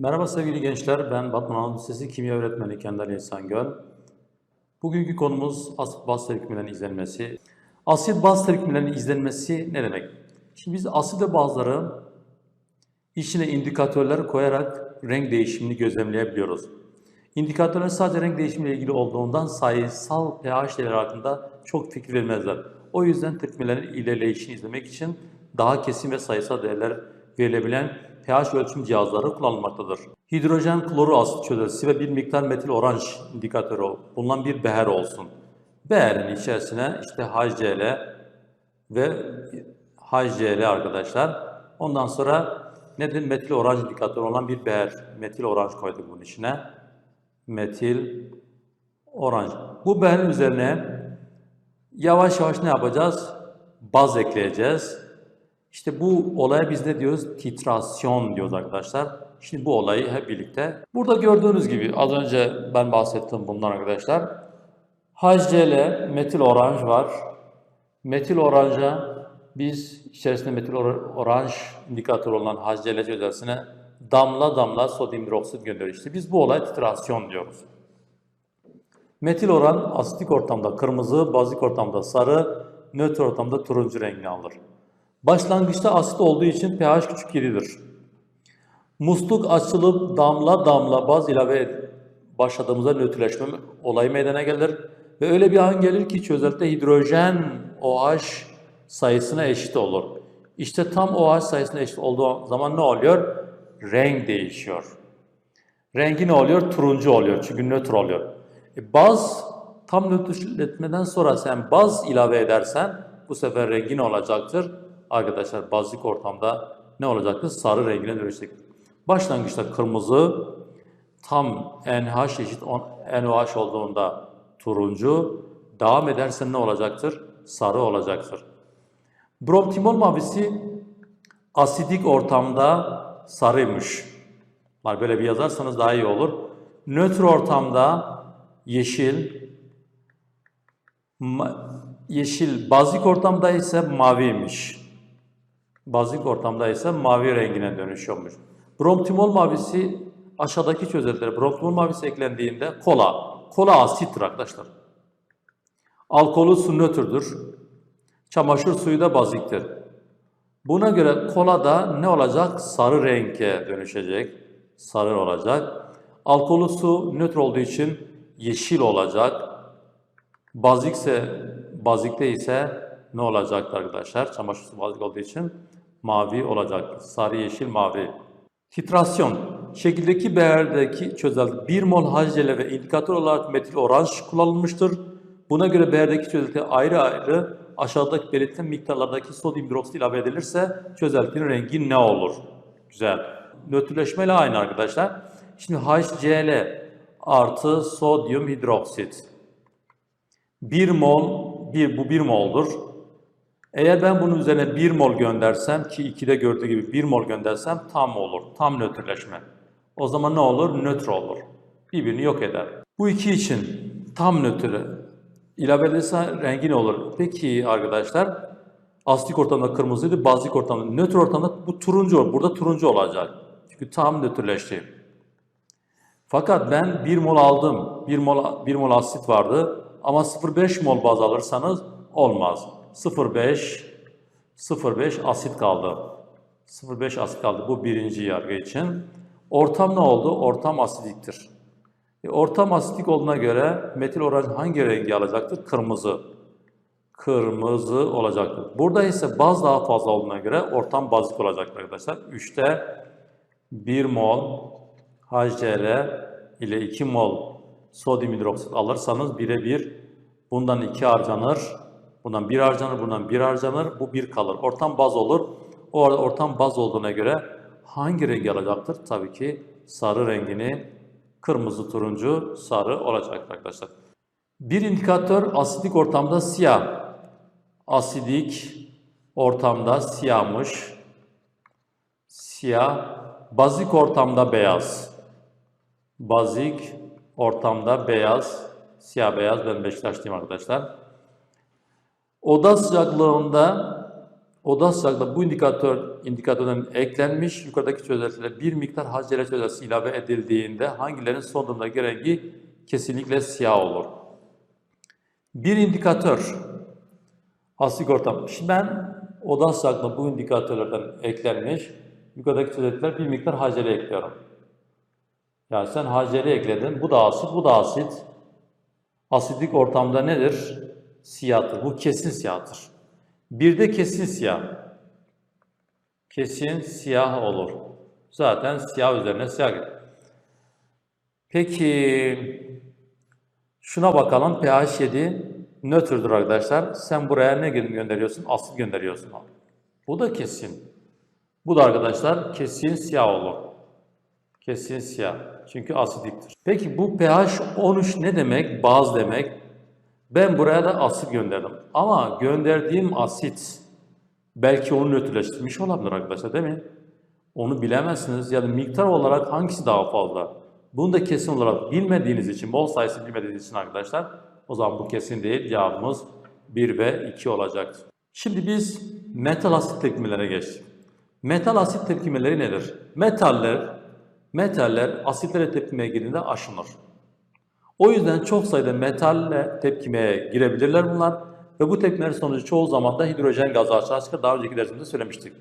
Merhaba sevgili gençler, ben Batman Anadolu Lisesi Kimya Öğretmeni Kendal İhsan Göl. Bugünkü konumuz asit baz tepkimelerinin izlenmesi. Asit baz tepkimelerinin izlenmesi ne demek? Şimdi biz asit ve bazları içine indikatörler koyarak renk değişimini gözlemleyebiliyoruz. İndikatörler sadece renk değişimiyle ilgili olduğundan sayısal pH değerleri hakkında çok fikir vermezler. O yüzden tepkimelerin ilerleyişini izlemek için daha kesin ve sayısal değerler verilebilen pH ölçüm cihazları kullanılmaktadır. Hidrojen kloru asit çözeltisi ve bir miktar metil oranj indikatörü bulunan bir beher olsun. Beherin içerisine işte HCl ve HCl arkadaşlar. Ondan sonra nedir? Metil oranj indikatörü olan bir beher. Metil oranj koyduk bunun içine. Metil oranj. Bu beherin üzerine yavaş yavaş ne yapacağız? Baz ekleyeceğiz. İşte bu olaya biz ne diyoruz? Titrasyon diyoruz arkadaşlar. Şimdi bu olayı hep birlikte. Burada gördüğünüz gibi az önce ben bahsettim bundan arkadaşlar. HCl metil oranj var. Metil oranja biz içerisinde metil or- oranj indikatörü olan HCl çözeltisine damla damla sodyum hidroksit gönderiyoruz. İşte biz bu olaya titrasyon diyoruz. Metil oran asitik ortamda kırmızı, bazik ortamda sarı, nötr ortamda turuncu rengini alır. Başlangıçta asit olduğu için pH küçük 7'dir. Musluk açılıp damla damla baz ilave başladığımızda nötrleşme olayı meydana gelir. Ve öyle bir an gelir ki çözeltide hidrojen OH sayısına eşit olur. İşte tam OH sayısına eşit olduğu zaman ne oluyor? Renk değişiyor. Rengi ne oluyor? Turuncu oluyor çünkü nötr oluyor. E baz tam nötrletmeden sonra sen baz ilave edersen bu sefer rengi ne olacaktır? Arkadaşlar bazik ortamda ne olacaktır? Sarı rengine dönüşecek. Başlangıçta kırmızı tam NH eşit NOH olduğunda turuncu devam edersen ne olacaktır? Sarı olacaktır. Bromtimol mavisi asidik ortamda sarıymış. Böyle bir yazarsanız daha iyi olur. Nötr ortamda yeşil, yeşil bazik ortamda ise maviymiş. Bazik ortamda ise mavi rengine dönüşüyormuş. Bromtimol mavisi aşağıdaki çözeltilere bromtimol mavisi eklendiğinde kola. Kola asittir arkadaşlar. Alkolü su nötrdür. Çamaşır suyu da baziktir. Buna göre kola da ne olacak? Sarı renge dönüşecek. Sarı olacak. Alkolü su nötr olduğu için yeşil olacak. Bazikse, bazikte ise ne olacak arkadaşlar? Çamaşır suyu bazik olduğu için mavi olacak. Sarı, yeşil, mavi. Titrasyon. Şekildeki beğerdeki çözelti 1 mol HCl ve indikatör olarak metil oranj kullanılmıştır. Buna göre beğerdeki çözelti ayrı ayrı aşağıdaki belirtilen miktarlardaki sodyum hidroksit ilave edilirse çözeltinin rengi ne olur? Güzel. Nötrleşmeyle aynı arkadaşlar. Şimdi HCl artı sodyum hidroksit. 1 mol, bir, bu 1 moldur. Eğer ben bunun üzerine 1 mol göndersem ki 2'de gördüğü gibi 1 mol göndersem tam olur. Tam nötrleşme. O zaman ne olur? Nötr olur. Birbirini yok eder. Bu iki için tam nötr ilave edilirse rengi ne olur? Peki arkadaşlar astik ortamda kırmızıydı, bazik ortamda nötr ortamda bu turuncu olur. Burada turuncu olacak. Çünkü tam nötrleşti. Fakat ben 1 mol aldım. 1 mol 1 mol asit vardı ama 0,5 mol baz alırsanız olmaz. 0,5 0,5 asit kaldı. 0,5 asit kaldı bu birinci yargı için. Ortam ne oldu? Ortam asidiktir. E, ortam asidik olduğuna göre metil oranj hangi rengi alacaktır? Kırmızı. Kırmızı olacaktır. Burada ise baz daha fazla olduğuna göre ortam bazik olacaktır arkadaşlar. 3'te 1 mol HCl ile 2 mol sodyum hidroksit alırsanız birebir bundan 2 harcanır. Bundan 1 harcanır, bundan 1 harcanır. Bu 1 kalır. Ortam baz olur. O arada ortam baz olduğuna göre hangi rengi alacaktır? Tabii ki sarı rengini kırmızı, turuncu, sarı olacaktır arkadaşlar. Bir indikatör asidik ortamda siyah. Asidik ortamda siyahmış. Siyah. Bazik ortamda beyaz. Bazik ortamda beyaz. Siyah beyaz. Ben Beşiktaşlıyım arkadaşlar. Oda sıcaklığında Oda sıcaklığı bu indikatör indikatörden eklenmiş. Yukarıdaki çözeltilere bir miktar HCl çözeltisi ilave edildiğinde hangilerinin son durumdaki rengi kesinlikle siyah olur? Bir indikatör asit ortam. Şimdi ben oda sıcaklığı bu indikatörlerden eklenmiş. Yukarıdaki çözeltiler bir miktar HCl ekliyorum. Yani sen HCl ekledin. Bu da asit, bu da asit. Asidik ortamda nedir? Siyahtır. Bu kesin siyahtır. Bir de kesin siyah. Kesin siyah olur. Zaten siyah üzerine siyah. Peki şuna bakalım. pH 7 nötrdür arkadaşlar. Sen buraya ne gö- gönderiyorsun? Asit gönderiyorsun. Bu da kesin. Bu da arkadaşlar kesin siyah olur. Kesin siyah. Çünkü asidiktir. Peki bu pH 13 ne demek? Baz demek. Ben buraya da asit gönderdim. Ama gönderdiğim asit belki onu nötrleştirmiş olabilir arkadaşlar değil mi? Onu bilemezsiniz. Yani miktar olarak hangisi daha fazla? Bunu da kesin olarak bilmediğiniz için, bol sayısı bilmediğiniz için arkadaşlar o zaman bu kesin değil. Cevabımız 1 ve 2 olacaktır. Şimdi biz metal asit tepkimelere geçtik. Metal asit tepkimeleri nedir? Metaller, metaller asitlere tepkimeye girdiğinde aşınır. O yüzden çok sayıda metalle tepkimeye girebilirler bunlar ve bu tepkimeler sonucu çoğu zaman da hidrojen gazı açığa çıkar. Daha önceki dersimizde söylemiştik.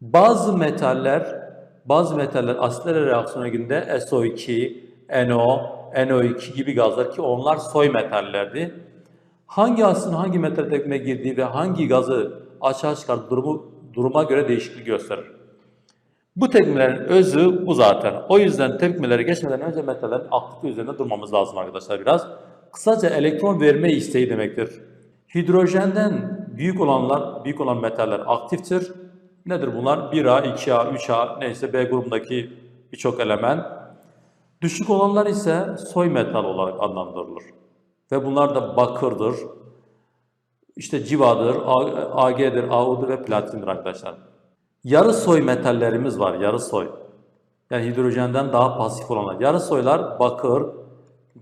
Bazı metaller, bazı metaller asitlere reaksiyona girdiğinde SO2, NO, NO2 gibi gazlar ki onlar soy metallerdi. Hangi asitin hangi metal tepkimeye girdiği ve hangi gazı açığa çıkardığı durumu, duruma göre değişiklik gösterir. Bu tepkimelerin özü bu zaten. O yüzden tepkimeleri geçmeden önce metallerin aktif üzerinde durmamız lazım arkadaşlar biraz. Kısaca elektron verme isteği demektir. Hidrojenden büyük olanlar, büyük olan metaller aktiftir. Nedir bunlar? 1A, 2A, 3A neyse B grubundaki birçok element. Düşük olanlar ise soy metal olarak adlandırılır. Ve bunlar da bakırdır, işte civadır, AG'dir, AU'dur ve platindir arkadaşlar. Yarı soy metallerimiz var, yarı soy. Yani hidrojenden daha pasif olanlar. Yarı soylar bakır,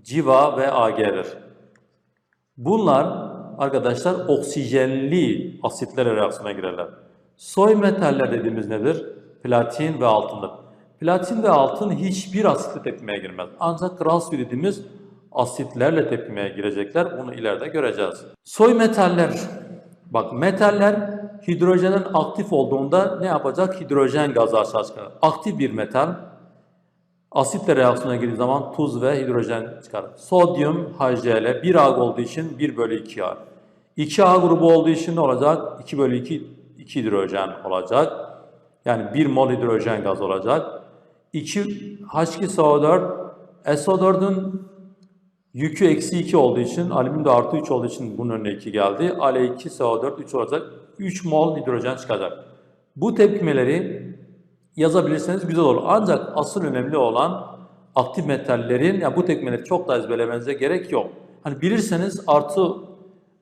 civa ve AG'dir. Bunlar arkadaşlar oksijenli asitlere reaksiyona girerler. Soy metaller dediğimiz nedir? Platin ve altındır. Platin ve altın hiçbir asitle tepkimeye girmez. Ancak kral suyu dediğimiz asitlerle tepkimeye girecekler. Bunu ileride göreceğiz. Soy metaller. Bak metaller hidrojenden aktif olduğunda ne yapacak? Hidrojen gazı açığa çıkar. Aktif bir metal asitle reaksiyona girdiği zaman tuz ve hidrojen çıkar. Sodyum HCl 1 A olduğu için 1 bölü 2A. 2A grubu olduğu için ne olacak? 2 bölü 2, 2 hidrojen olacak. Yani 1 mol hidrojen gaz olacak. 2 H2SO4 SO4'ün yükü eksi 2 olduğu için, alüminyum da artı 3 olduğu için bunun önüne 2 geldi. Ale2SO4 3 olacak. 3 mol hidrojen çıkacak. Bu tepkimeleri yazabilirseniz güzel olur. Ancak asıl önemli olan aktif metallerin, ya bu tepkimeleri çok da ezberlemenize gerek yok. Hani bilirseniz artı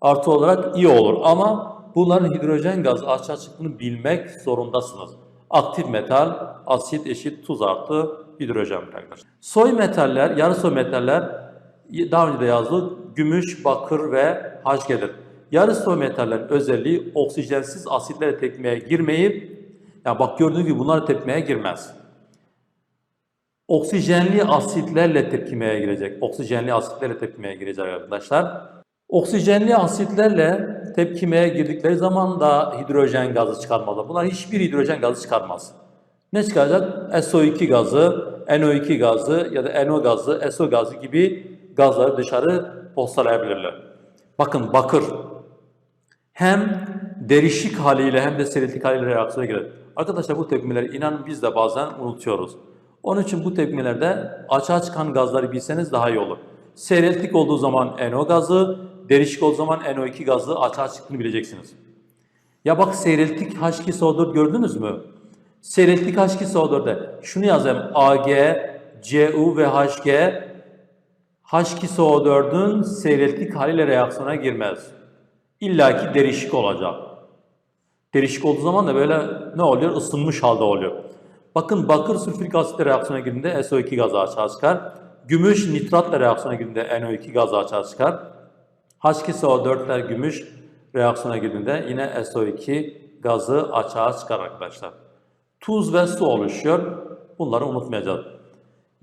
artı olarak iyi olur ama bunların hidrojen gazı açığa çıktığını bilmek zorundasınız. Aktif metal, asit eşit tuz artı hidrojen arkadaşlar. Soy metaller, yarı soy metaller daha önce de yazdık. Gümüş, bakır ve HG'dir. Yarı soy metallerin özelliği oksijensiz asitlere tepkimeye girmeyip ya bak gördüğünüz gibi bunlar tepkimeye girmez. Oksijenli asitlerle tepkimeye girecek. Oksijenli asitlerle tepkimeye girecek arkadaşlar. Oksijenli asitlerle tepkimeye girdikleri zaman da hidrojen gazı çıkarmalı. Bunlar hiçbir hidrojen gazı çıkarmaz. Ne çıkaracak? SO2 gazı, NO2 gazı ya da NO gazı, SO gazı gibi gazları dışarı postalayabilirler. Bakın bakır hem derişik haliyle hem de seriltik haliyle reaksiyona girer. Arkadaşlar bu tepkimeleri inanın biz de bazen unutuyoruz. Onun için bu tepkimelerde açığa çıkan gazları bilseniz daha iyi olur. Seyreltik olduğu zaman NO gazı, derişik olduğu zaman NO2 gazı açığa çıktığını bileceksiniz. Ya bak seyreltik H2SO4 gördünüz mü? Seyreltik H2SO4'de şunu yazayım AG, CU ve HG H2SO4'ün seyreltik haliyle reaksiyona girmez. İlla ki derişik olacak. Derişik olduğu zaman da böyle ne oluyor? Isınmış halde oluyor. Bakın bakır sülfürik asitle reaksiyona girdiğinde SO2 gazı açığa çıkar. Gümüş nitratla reaksiyona girdiğinde NO2 gazı açığa çıkar. H2SO4 ile gümüş reaksiyona girdiğinde yine SO2 gazı gazı açığa çıkar arkadaşlar. Tuz ve su oluşuyor. Bunları unutmayacağız.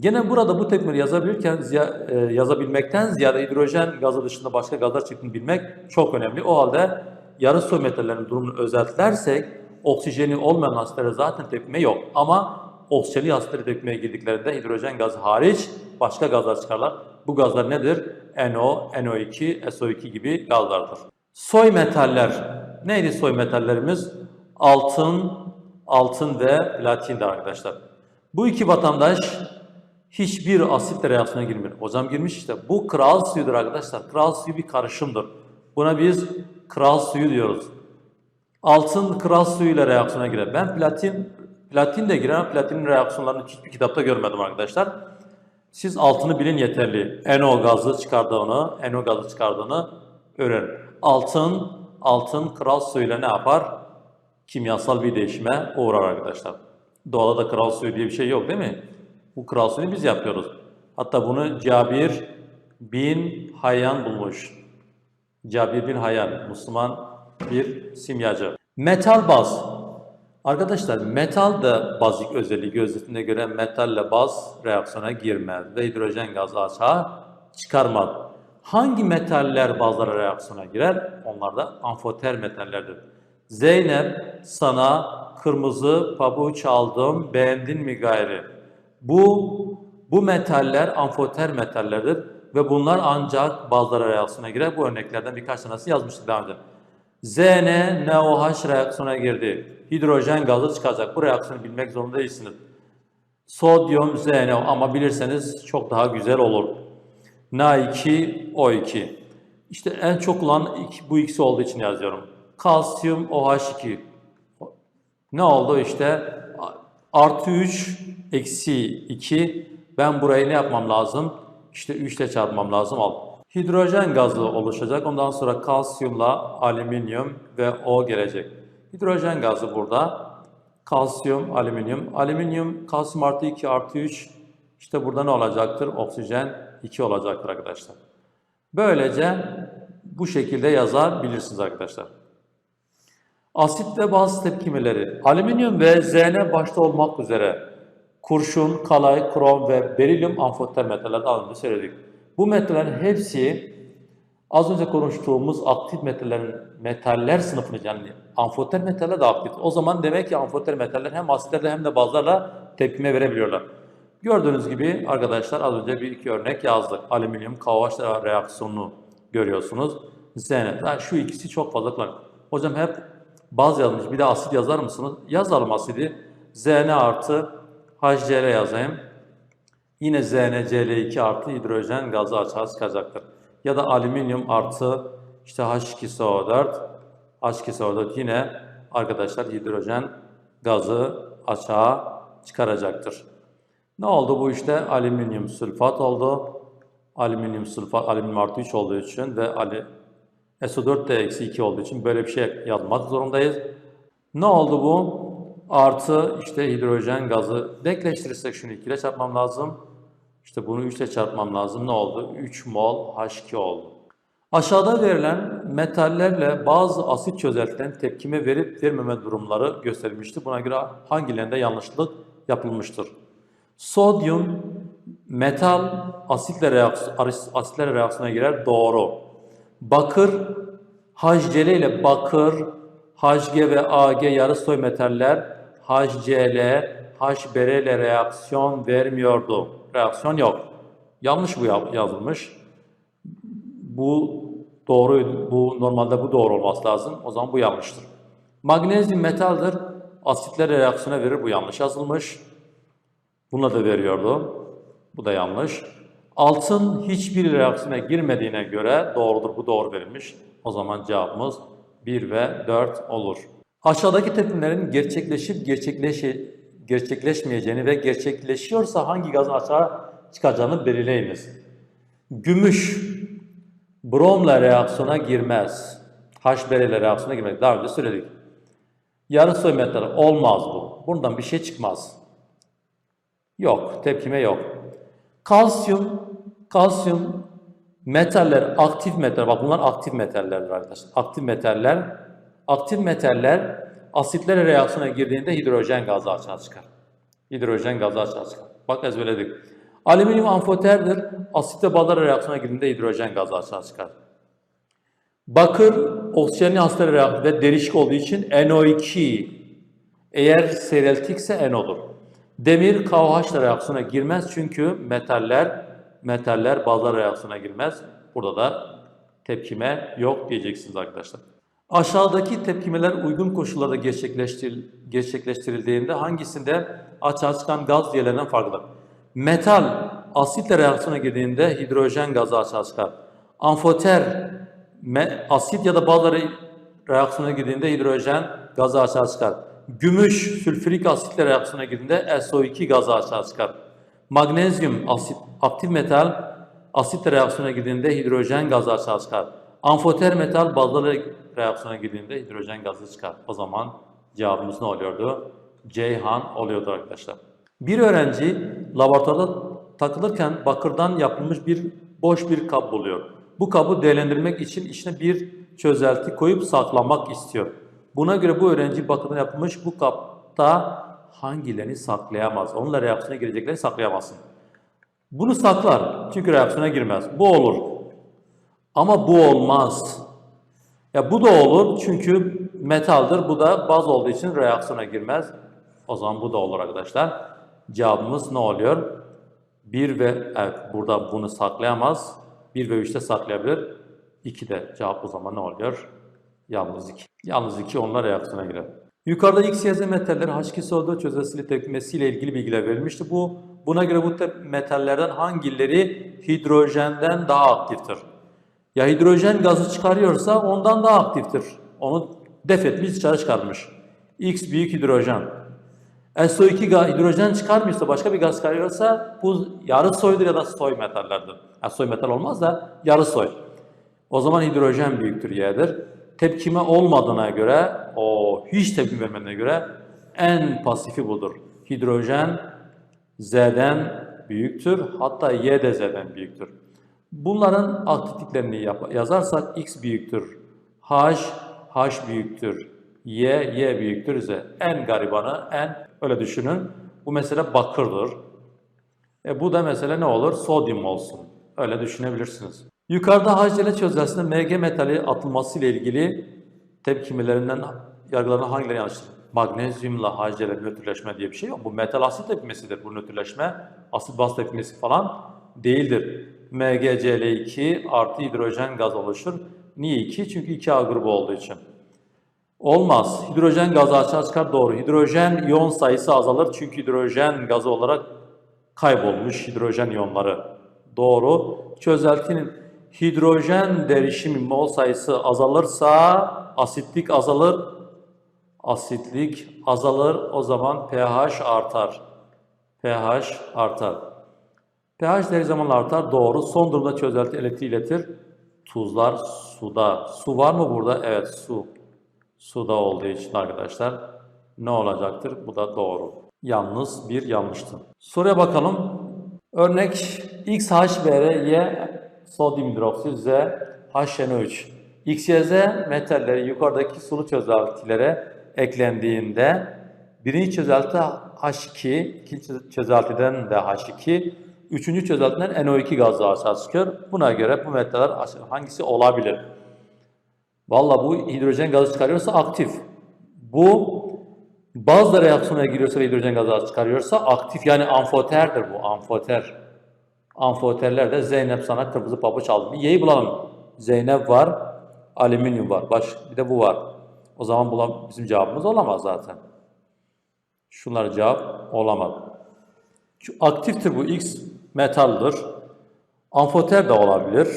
Gene burada bu tepkileri yazabilirken e, yazabilmekten ziyade hidrojen gazı dışında başka gazlar çıktığını bilmek çok önemli. O halde yarı soy metallerin durumunu özetlersek oksijeni olmayan asitlere zaten tepkime yok. Ama oksijenli asitlere tepkimeye girdiklerinde hidrojen gazı hariç başka gazlar çıkarlar. Bu gazlar nedir? NO, NO2, SO2 gibi gazlardır. Soy metaller. Neydi soy metallerimiz? Altın, altın ve platindir arkadaşlar. Bu iki vatandaş hiçbir asitle reaksiyona girmiyor. Hocam girmiş işte. Bu kral suyudur arkadaşlar. Kral suyu bir karışımdır. Buna biz kral suyu diyoruz. Altın kral suyuyla reaksiyona girer. Ben platin, platin de girer platinin reaksiyonlarını hiçbir kitapta görmedim arkadaşlar. Siz altını bilin yeterli. NO gazı çıkardığını, NO gazı çıkardığını öğrenin. Altın, altın kral suyuyla ne yapar? Kimyasal bir değişime uğrar arkadaşlar. Doğada da kral suyu diye bir şey yok değil mi? Bu kral suyunu biz yapıyoruz. Hatta bunu Cabir bin Hayyan bulmuş. Cabir bin Hayyan, Müslüman bir simyacı. Metal baz. Arkadaşlar metal da bazik özelliği gözetine göre metalle baz reaksiyona girmez ve hidrojen gazı açığa çıkarmaz. Hangi metaller bazlara reaksiyona girer? Onlar da amfoter metallerdir. Zeynep sana kırmızı pabuç aldım beğendin mi gayri? Bu bu metaller amfoter metallerdir ve bunlar ancak bazıları reaksiyona girer. Bu örneklerden birkaç tanesi yazmıştık daha önce. Zn NOH reaksiyona girdi. Hidrojen gazı çıkacak. Bu reaksiyonu bilmek zorunda değilsiniz. Sodyum ZnO ama bilirseniz çok daha güzel olur. Na2O2. İşte en çok iki- bu ikisi olduğu için yazıyorum. Kalsiyum OH2. Ne oldu işte? Artı 3 eksi 2. Ben burayı ne yapmam lazım? İşte 3 ile çarpmam lazım. Al. Hidrojen gazı oluşacak. Ondan sonra kalsiyumla alüminyum ve O gelecek. Hidrojen gazı burada. Kalsiyum, alüminyum. Alüminyum, kalsiyum artı 2 artı 3. İşte burada ne olacaktır? Oksijen 2 olacaktır arkadaşlar. Böylece bu şekilde yazabilirsiniz arkadaşlar. Asit ve baz tepkimeleri. Alüminyum ve Zn başta olmak üzere kurşun, kalay, krom ve berilyum amfoter metaller az önce söyledik. Bu metallerin hepsi az önce konuştuğumuz aktif metallerin metaller sınıfını yani amfoter metaller de aktif. O zaman demek ki amfoter metaller hem asitlerle hem de bazlarla tepkime verebiliyorlar. Gördüğünüz gibi arkadaşlar az önce bir iki örnek yazdık. Alüminyum KOH reaksiyonunu görüyorsunuz. Zn. Yani şu ikisi çok fazla kullanılıyor. Hocam hep baz yazmış. Bir de asit yazar mısınız? Yazalım asidi. Zn artı HCl yazayım. Yine ZnCl2 artı hidrojen gazı açığa çıkacaktır. Ya da alüminyum artı işte H2SO4 H2SO4 yine arkadaşlar hidrojen gazı açığa çıkaracaktır. Ne oldu bu işte? Alüminyum sülfat oldu. Alüminyum sülfat, alüminyum artı 3 olduğu için ve SO4 de eksi 2 olduğu için böyle bir şey yazmak zorundayız. Ne oldu bu? Artı işte hidrojen gazı denkleştirirsek şunu 2 ile çarpmam lazım. İşte bunu 3 ile çarpmam lazım. Ne oldu? 3 mol H2 oldu. Aşağıda verilen metallerle bazı asit çözeltilerin tepkime verip vermeme durumları gösterilmişti. Buna göre hangilerinde yanlışlık yapılmıştır? Sodyum metal asitle reaksiyon, asitlere reaksiyona girer. Doğru. Bakır HCl ile bakır, Hg ve Ag yarı soy metaller HCl, HBr ile reaksiyon vermiyordu. Reaksiyon yok. Yanlış bu ya- yazılmış. Bu doğru, bu normalde bu doğru olması lazım. O zaman bu yanlıştır. Magnezyum metaldir. Asitlere reaksiyona verir. Bu yanlış yazılmış. Buna da veriyordu. Bu da yanlış. Altın hiçbir reaksiyona girmediğine göre doğrudur. Bu doğru verilmiş. O zaman cevabımız 1 ve 4 olur. Aşağıdaki tepkimelerin gerçekleşip gerçekleşe, gerçekleşmeyeceğini ve gerçekleşiyorsa hangi gazın açığa çıkacağını belirleyiniz. Gümüş bromla reaksiyona girmez. HBr ile reaksiyona girmez. Daha önce söyledik. Yarı soy metal olmaz bu. Bundan bir şey çıkmaz. Yok, tepkime yok. Kalsiyum, kalsiyum metaller, aktif metaller, bak bunlar aktif metallerdir arkadaşlar. Aktif metaller, aktif metaller asitler reaksiyona girdiğinde hidrojen gazı açığa çıkar. Hidrojen gazı açığa çıkar. Bak ezberledik. Alüminyum amfoterdir. Asit ve bazlar reaksiyona girdiğinde hidrojen gazı açığa çıkar. Bakır oksijenli asitler reaksiyonu ve derişik olduğu için NO2 eğer seyreltikse N olur. Demir KOH reaksiyona girmez çünkü metaller metaller bazlar reaksiyona girmez. Burada da tepkime yok diyeceksiniz arkadaşlar. Aşağıdaki tepkimeler uygun koşullarda gerçekleştiril- gerçekleştirildiğinde hangisinde açığa çıkan gaz diğerlerinden farklıdır? Metal asitle reaksiyona girdiğinde hidrojen gazı açığa çıkar. Amfoter asit ya da bazları reaksiyona girdiğinde hidrojen gazı açığa çıkar. Gümüş sülfürik asitle reaksiyona girdiğinde SO2 gazı açığa çıkar. Magnezyum asit, aktif metal asitle reaksiyona girdiğinde hidrojen gazı açığa çıkar. Amfoter metal bazlarla reaksiyona girdiğinde hidrojen gazı çıkar. O zaman cevabımız ne oluyordu? Ceyhan oluyordu arkadaşlar. Bir öğrenci laboratuvarda takılırken bakırdan yapılmış bir boş bir kap buluyor. Bu kabı değerlendirmek için içine bir çözelti koyup saklamak istiyor. Buna göre bu öğrenci bakırdan yapılmış bu kapta hangilerini saklayamaz? Onunla reaksiyona gireceklerini saklayamazsın. Bunu saklar çünkü reaksiyona girmez. Bu olur. Ama bu olmaz. Ya bu da olur çünkü metaldir. Bu da baz olduğu için reaksiyona girmez. O zaman bu da olur arkadaşlar. Cevabımız ne oluyor? 1 ve evet burada bunu saklayamaz. 1 ve 3'te saklayabilir. 2 de cevap o zaman ne oluyor? Yalnız 2. Yalnız 2 onlar reaksiyona girer. Yukarıda X, Y, Z metalleri H2SO4 çözesiyle tepkimesiyle ilgili bilgiler verilmişti. Bu buna göre bu metallerden hangileri hidrojenden daha aktiftir? Ya hidrojen gazı çıkarıyorsa ondan daha aktiftir. Onu def etmiş dışarı çıkarmış. X büyük hidrojen. SO2 ga- hidrojen çıkarmıyorsa başka bir gaz çıkarıyorsa bu yarı soydur ya da soy metallerdir. Ya soy metal olmaz da yarı soy. O zaman hidrojen büyüktür Y'dir. Tepkime olmadığına göre, o hiç tepki vermediğine göre en pasifi budur. Hidrojen Z'den büyüktür. Hatta Y de Z'den büyüktür. Bunların aktifliklerini yazarsak X büyüktür. H, H büyüktür. Y, Y büyüktür Z. En garibanı, en öyle düşünün. Bu mesela bakırdır. E bu da mesela ne olur? Sodyum olsun. Öyle düşünebilirsiniz. Yukarıda HCl çözeltisinde Mg metali atılması ile ilgili tepkimelerinden yargılanan hangileri yanlıştır? Magnezyumla HCl nötrleşme diye bir şey yok. Bu metal asit tepkimesidir bu nötrleşme. Asit baz tepkimesi falan değildir. MgCl2 artı hidrojen gaz oluşur. Niye 2? Çünkü 2A grubu olduğu için. Olmaz. Hidrojen gazı açığa çıkar doğru. Hidrojen iyon sayısı azalır çünkü hidrojen gazı olarak kaybolmuş hidrojen iyonları. Doğru. Çözeltinin hidrojen derişimi mol sayısı azalırsa asitlik azalır. Asitlik azalır. O zaman pH artar. pH artar. pH değeri zamanla artar. Doğru. Son durumda çözelti elektriği iletir. Tuzlar suda. Su var mı burada? Evet su. Suda olduğu için arkadaşlar ne olacaktır? Bu da doğru. Yalnız bir yanlıştı. Soruya bakalım. Örnek XHBr, Y sodyum hidroksit, Z HNO3. X, Y, Z metalleri yukarıdaki sulu çözeltilere eklendiğinde birinci çözelti H2, ikinci çözeltiden de H2, üçüncü çözeltiden NO2 gazı açığa çıkıyor. Buna göre bu metaller hangisi olabilir? Valla bu hidrojen gazı çıkarıyorsa aktif. Bu bazı reaksiyona giriyorsa ve hidrojen gazı çıkarıyorsa aktif yani amfoterdir bu amfoter. Amfoterler de Zeynep sana kırmızı pabuç aldı. Bir Y'yi bulalım. Zeynep var, alüminyum var. Baş, bir de bu var. O zaman bulam bizim cevabımız olamaz zaten. Şunlar cevap olamaz. Şu aktiftir bu X metaldir. Amfoter de olabilir.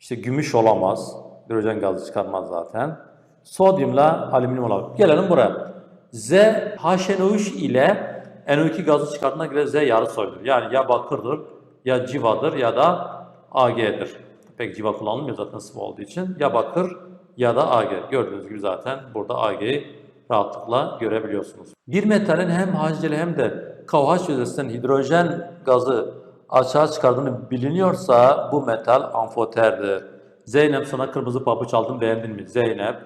İşte gümüş olamaz. Hidrojen gazı çıkarmaz zaten. Sodyumla alüminyum olabilir. Gelelim buraya. Z HNO3 ile NO2 gazı çıkartına göre Z yarı soydur. Yani ya bakırdır, ya civadır ya da Ag'dir. Pek civa kullanılmıyor zaten sıvı olduğu için. Ya bakır ya da Ag. Gördüğünüz gibi zaten burada Ag'yi rahatlıkla görebiliyorsunuz. Bir metalin hem HCl hem de KOH yüzesinden hidrojen gazı açığa çıkardığını biliniyorsa bu metal amfoterdir. Zeynep sana kırmızı pabuç aldım beğendin mi? Zeynep.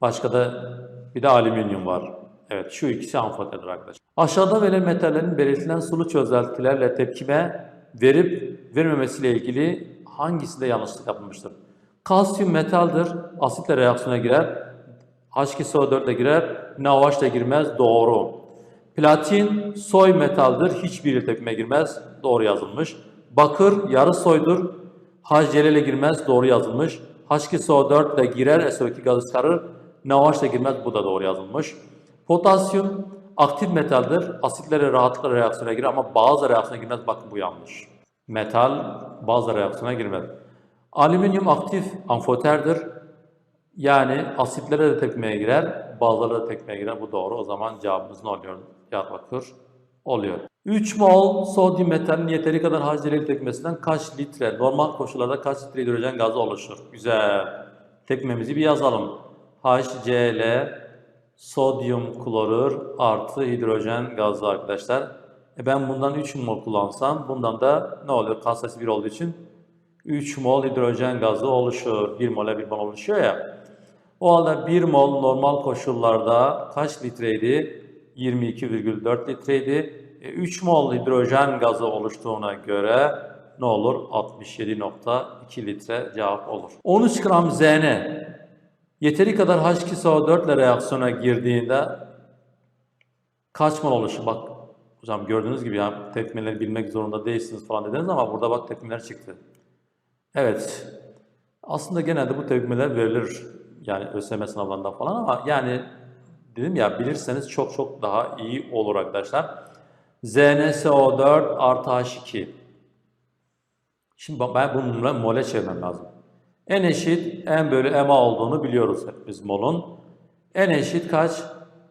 Başka da Bir de alüminyum var. Evet şu ikisi amfoterdir arkadaşlar. Aşağıda verilen metallerin belirtilen sulu çözeltilerle tepkime verip vermemesiyle ilgili hangisinde yanlışlık yapılmıştır? Kalsiyum metaldir. Asitle reaksiyona girer. H2SO4 de girer. NaOH da girmez. Doğru. Platin soy metaldir. Hiçbiri tepkime girmez. Doğru yazılmış. Bakır yarı soydur. HCl ile girmez. Doğru yazılmış. H2SO4 de girer. SO2 gazı çıkarır. NaOH da girmez. Bu da doğru yazılmış. Potasyum aktif metaldir. Asitlere rahatlıkla reaksiyona girer ama bazı reaksiyona girmez. Bakın bu yanlış. Metal bazı reaksiyona girmez. Alüminyum aktif amfoterdir. Yani asitlere de tepkimeye girer, bazıları da tepkimeye girer. Bu doğru. O zaman cevabımız ne oluyor? Diyarbakır oluyor. 3 mol sodyum metalin yeteri kadar HCl tepkimesinden kaç litre, normal koşullarda kaç litre hidrojen gazı oluşur? Güzel. Tepkimemizi bir yazalım. HCl sodyum klorür artı hidrojen gazı arkadaşlar. E ben bundan 3 mol kullansam bundan da ne oluyor? Kas sayısı 1 olduğu için 3 mol hidrojen gazı oluşur. 1 mole 1 mol oluşuyor ya. O halde 1 mol normal koşullarda kaç litreydi? 22,4 litreydi. E, 3 mol hidrojen gazı oluştuğuna göre ne olur? 67,2 litre cevap olur. 13 gram Zn yeteri kadar H2SO4 ile reaksiyona girdiğinde kaç mol oluşur? Bak hocam gördüğünüz gibi ya tepkimeleri bilmek zorunda değilsiniz falan dediniz ama burada bak tepkimeler çıktı. Evet. Aslında genelde bu tepkimeler verilir. Yani ÖSYM sınavlarında falan ama yani dedim ya bilirseniz çok çok daha iyi olur arkadaşlar. ZnSO4 artı H2. Şimdi ben bunu mole çevirmem lazım. N eşit M bölü MA olduğunu biliyoruz hepimiz molun. N eşit kaç?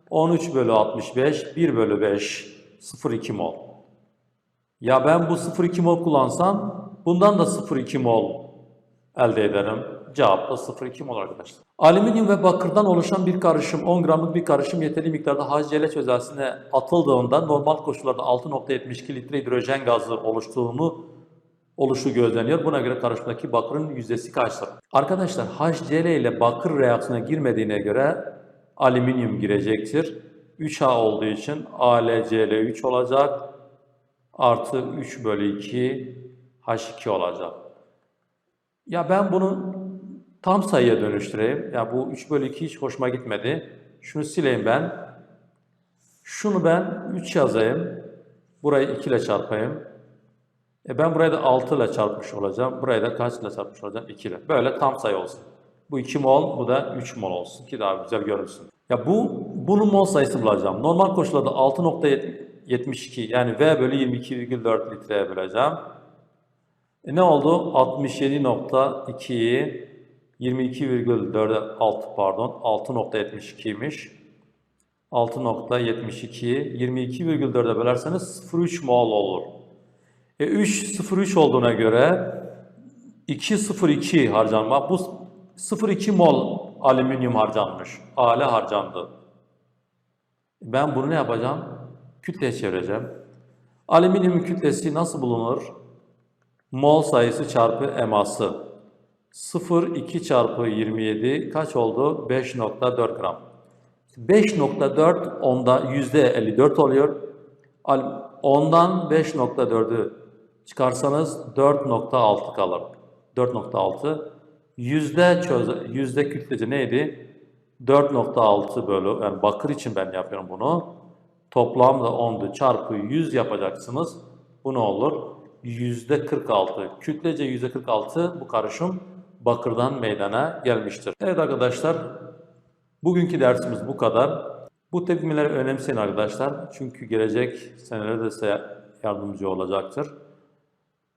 13 bölü 65, 1 bölü 5, 0,2 mol. Ya ben bu 0,2 mol kullansam bundan da 0,2 mol elde ederim. Cevap da 0,2 mol arkadaşlar. Alüminyum ve bakırdan oluşan bir karışım, 10 gramlık bir karışım yeterli miktarda HCl çözeltisine atıldığında normal koşullarda 6.72 litre hidrojen gazı oluştuğunu oluşu gözleniyor. Buna göre karışımdaki bakırın yüzdesi kaçtır? Arkadaşlar HCl ile bakır reaksiyona girmediğine göre alüminyum girecektir. 3A olduğu için AlCl3 olacak. Artı 3 bölü 2 H2 olacak. Ya ben bunu tam sayıya dönüştüreyim. Ya bu 3 bölü 2 hiç hoşuma gitmedi. Şunu sileyim ben. Şunu ben 3 yazayım. Burayı 2 ile çarpayım. E ben burayı da 6 ile çarpmış olacağım. Burayı da kaç ile çarpmış olacağım? 2 ile. Böyle tam sayı olsun. Bu 2 mol, bu da 3 mol olsun ki daha güzel görünsün. Ya bu bunun mol sayısı bulacağım. Normal koşullarda 6.72 yani V bölü 22,4 litreye böleceğim. E ne oldu? 67.2'yi 22,4'e 6 pardon 6.72'ymiş. 6.72'yi 22,4'e bölerseniz 0,3 mol olur. E 3 0,3 olduğuna göre 2,02 harcanma. Bu 0,2 mol alüminyum harcanmış. Ale harcandı. Ben bunu ne yapacağım? Kütleye çevireceğim. Alüminyum kütlesi nasıl bulunur? Mol sayısı çarpı eması. 0,2 çarpı 27 kaç oldu? 5.4 gram. 5.4 onda %54 oluyor. Ondan 5.4'ü çıkarsanız 4.6 kalır. 4.6 yüzde çöz yüzde kütlece neydi? 4.6 bölü yani bakır için ben yapıyorum bunu. Toplamda 10'du çarpı 100 yapacaksınız. Bu ne olur? Yüzde 46. Kütlece yüzde 46 bu karışım bakırdan meydana gelmiştir. Evet arkadaşlar bugünkü dersimiz bu kadar. Bu tepkimeleri önemseyin arkadaşlar. Çünkü gelecek senelerde de size yardımcı olacaktır.